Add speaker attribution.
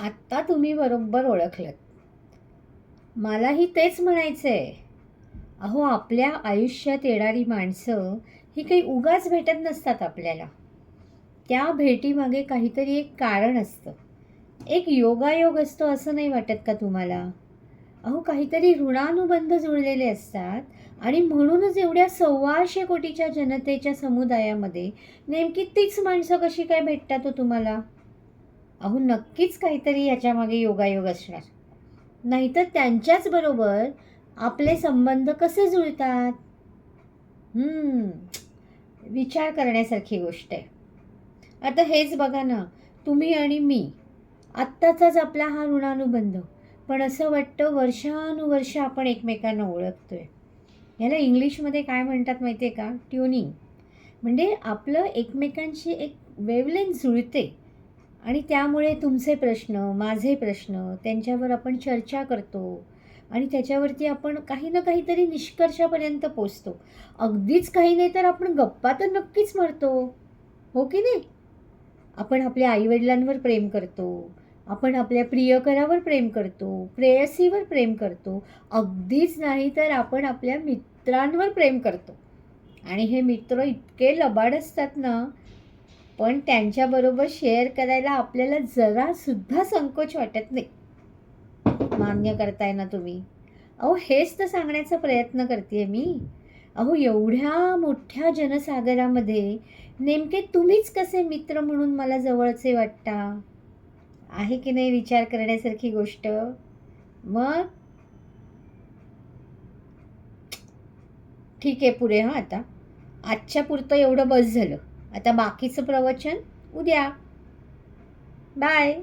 Speaker 1: आत्ता तुम्ही बरोबर ओळखलं मलाही तेच म्हणायचं आहे अहो आपल्या आयुष्यात येणारी माणसं ही काही उगाच भेटत नसतात आपल्याला. त्या भेटीमागे काहीतरी एक कारण असतं. एक योगायोग असतो असं नाही वाटत का तुम्हाला? अहो काहीतरी ऋणानुबंध जुळलेले असतात आणि म्हणूनच एवढ्या सव्वाशे कोटीच्या जनतेच्या समुदायामध्ये नेमकी तीच माणसं कशी काय भेटतात हो तुम्हाला? अहो नक्कीच काहीतरी याच्यामागे योगायोग असणार. नाहीतर त्यांच्याच बरोबर आपले संबंध कसे जुळतात? विचार करण्यासारखी गोष्ट आहे. आता हेच बघा ना तुम्ही आणि मी आत्ताचाच आपला हा ऋणानुबंध. पण असं वाटतं वर्षानुवर्ष आपण एकमेकांना ओळखतो आहे ह्याला इंग्लिशमध्ये काय म्हणतात माहिती आहे का? ट्युनिंग. म्हणजे आपलं एकमेकांशी एक वेवलेन जुळते. आणि त्यामुळे तुमचे प्रश्न माझे प्रश्न त्यांच्यावर आपण चर्चा करतो आणि त्याच्यावरती आपण काही ना काहीतरी निष्कर्षापर्यंत पोचतो. अगदीच काही नाही तर आपण गप्पा तर नक्कीच मारतो. हो की नाही? आपण आपल्या आईवडिलांवर प्रेम करतो. आपण आपल्या प्रियकरावर प्रेम करतो. प्रेयसीवर प्रेम करतो. अगदीच नाही तर आपण आपल्या मित्रांवर प्रेम करतो. आणि हे मित्र इतके लबाड असतात ना पण त्यांच्याबरोबर शेअर करायला आपल्याला जरासुद्धा संकोच वाटत नाही. मान्य करताय ना तुम्ही. अहो हेच तर सांगण्याचा प्रयत्न करते मी. अहो एवढ्या मोठ्या जनसागरामध्ये नेमके तुम्हीच कसे मित्र म्हणून मला जवळचे वाटता? आहे की नाही विचार करण्यासारखी गोष्ट? मग? ठीक आहे पुढे हां आता. आजच्या पुरतं एवढं बस झालं. आता बाकीचं प्रवचन उद्या. बाय.